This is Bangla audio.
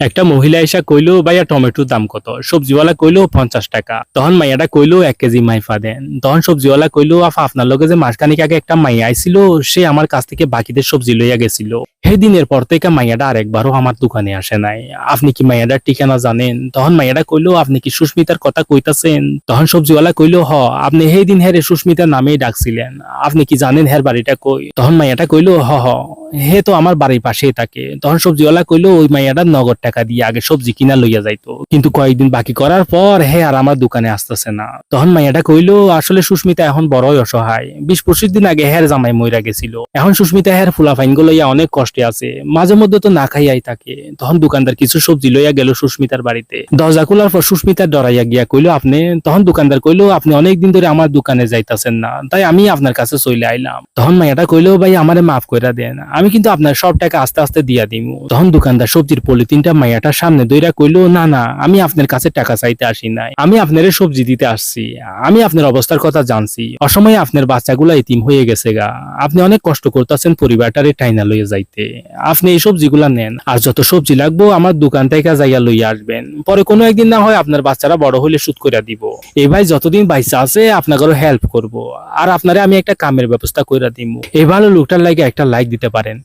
একটা মহিলা এসা কইলো, ভাইয়া, টমেটোর দাম কত? সবজিওয়ালা কইলো, পঞ্চাশ টাকা। তখন মাইয়াটা কইলো, এক কেজি মাইফা দেন। তখন সবজিওয়ালা কইলো, আফা, আপনার লগে যে মাসখানিক আগে একটা মাইয়া আইছিল, সে আমার কাছ থেকে বাকিদের সবজি লইয়া গেছিল। সেই দিনের পর থেকে মাইয়াটা আরেকবারও আমার দোকানে আসে নাই। আপনি কি মাইয়াটার ঠিকানা জানেন? তখন মাইয়াটা কইলো, আপনি কি সুস্মিতার কথা কইতাছেন? তখন সবজিওয়ালা কইলো, হ, আপনি সেই দিন হেরে সুস্মিতার নামেই ডাকছিলেন। আপনি কি জানেন হের বাড়িটা কই? তখন মাইয়াটা কইলো, হ হ। হে তো আমার বাড়ির পাশেই থাকে। তখন সবজিওয়ালা কইলো, ওই মাইয়াটা নগদ টাকা দিয়ে আগে সবজি কিনা লইয়া যাইতো। কিন্তু কয়েকদিন বাকি করার পর, হে, আর আমার দোকানে আসতেছে না। তখন মাইয়াটা কইলো, আসলে সুস্মিতা এখন বড়ই অসহায়। বিশ পঁচিশ দিন আগে হের জামাই মইরা গেছিল। এখন সুস্মিতা হের ফুলাফাইন লইয়া অনেক কষ্টে আছে। মাঝে মধ্যে তো না খাইয়াই থাকে। তখন দোকানদার কিছু সবজি লইয়া গেল সুস্মিতার বাড়িতে। দরজা খোলার পর সুস্মিতা ডরাইয়া গিয়া কইলো, আপনি তখন দোকানদার কইলো, আপনি অনেক দিন ধরে আমার দোকানে যাইতাছেন না। তাই আমি আপনার কাছে চলে আইলাম। তখন মাইয়াটা কইলো, ভাই, আমারে মাফ কইরা দেন। আমি কিন্তু আপনার সব টাকা আস্তে আস্তে দিয়া দিমু। তখন দোকানদার সবজির পলিথিনটা মাইয়াটার সামনে দইরা কইলো, না না, আমি আপনার কাছে টাকা চাইতে আসি নাই। আমি আপনার সবজি দিতে আসছি। আমি আপনার অবস্থার কথা জানছি। অসময়ে আপনার বাচ্চাগুলা ইতিম হয়ে গেছে গা। আপনি অনেক কষ্ট করতেছেন পরিবারটারে টাইনা লইয়া যাইতে। আপনি এই সবজিগুলা নেন। আর যত সবজি লাগবো, আমার দোকান থেকে যাইয়া লইয়া আসবেন। পরে কোনো একদিন না হয় আপনার বাচ্চারা বড় হলে সুদ করে দিব। এই ভাই যতদিন বাইসা আছে আপনাকে হেল্প করব। আর আপনারে আমি একটা কামের ব্যবস্থা কইরা দিব এই ভালো লোকটার লাগে একটা লাইক দিতে পারেন।